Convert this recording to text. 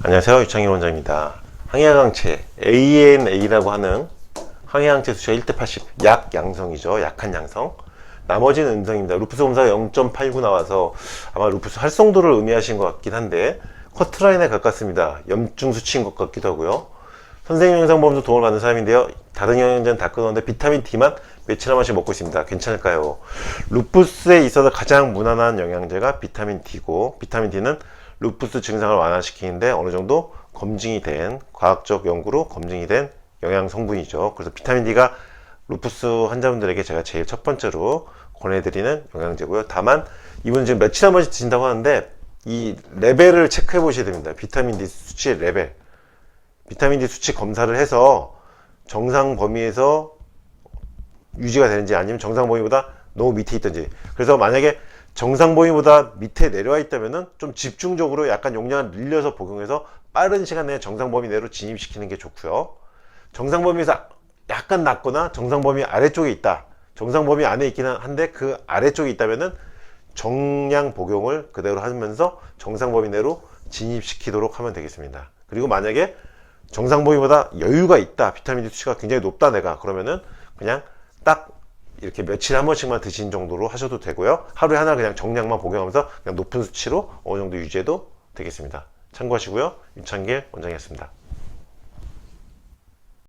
안녕하세요. 유창일 원장입니다. 항해항체 ANA라고 하는 항해항체 수치가 1대 80, 약 양성이죠. 약한 양성. 나머지는 음성입니다. 루푸스 검사가 0.89 나와서 아마 루푸스 활성도를 의미하신 것 같긴 한데 커트라인에 가깝습니다. 염증 수치인 것 같기도 하고요. 선생님 영상 보면서 도움을 받는 사람인데요. 다른 영양제는 다 끊었는데 비타민 D만 며칠 한 번씩 먹고 있습니다. 괜찮을까요? 루푸스에 있어서 가장 무난한 영양제가 비타민 D고 비타민 D는 루푸스 증상을 완화시키는데 어느 정도 검증이 된 과학적 연구로 검증이 된 영양 성분이죠. 그래서 비타민 D가 루푸스 환자분들에게 제가 제일 첫 번째로 권해드리는 영양제고요. 다만 이분 지금 며칠 한 번씩 드신다고 하는데 이 레벨을 체크해 보셔야 됩니다. 비타민 D 수치 레벨. 비타민 D 수치 검사를 해서 정상 범위에서 유지가 되는지 아니면 정상 범위보다 너무 밑에 있든지. 그래서 만약에 정상 범위보다 밑에 내려와 있다면은 좀 집중적으로 약간 용량을 늘려서 복용해서 빠른 시간 내에 정상 범위 내로 진입시키는 게 좋고요. 정상 범위에서 약간 낮거나 정상 범위 아래쪽에 있다. 정상 범위 안에 있기는 한데 그 아래쪽에 있다면은 정량 복용을 그대로 하면서 정상 범위 내로 진입시키도록 하면 되겠습니다. 그리고 만약에 정상 범위보다 여유가 있다. 비타민 D 수치가 굉장히 높다 내가. 그러면은 그냥 딱 이렇게 며칠에 한 번씩만 드신 정도로 하셔도 되고요. 하루에 하나 그냥 정량만 복용하면서 그냥 높은 수치로 어느 정도 유지해도 되겠습니다. 참고하시고요. 유창길 원장이었습니다.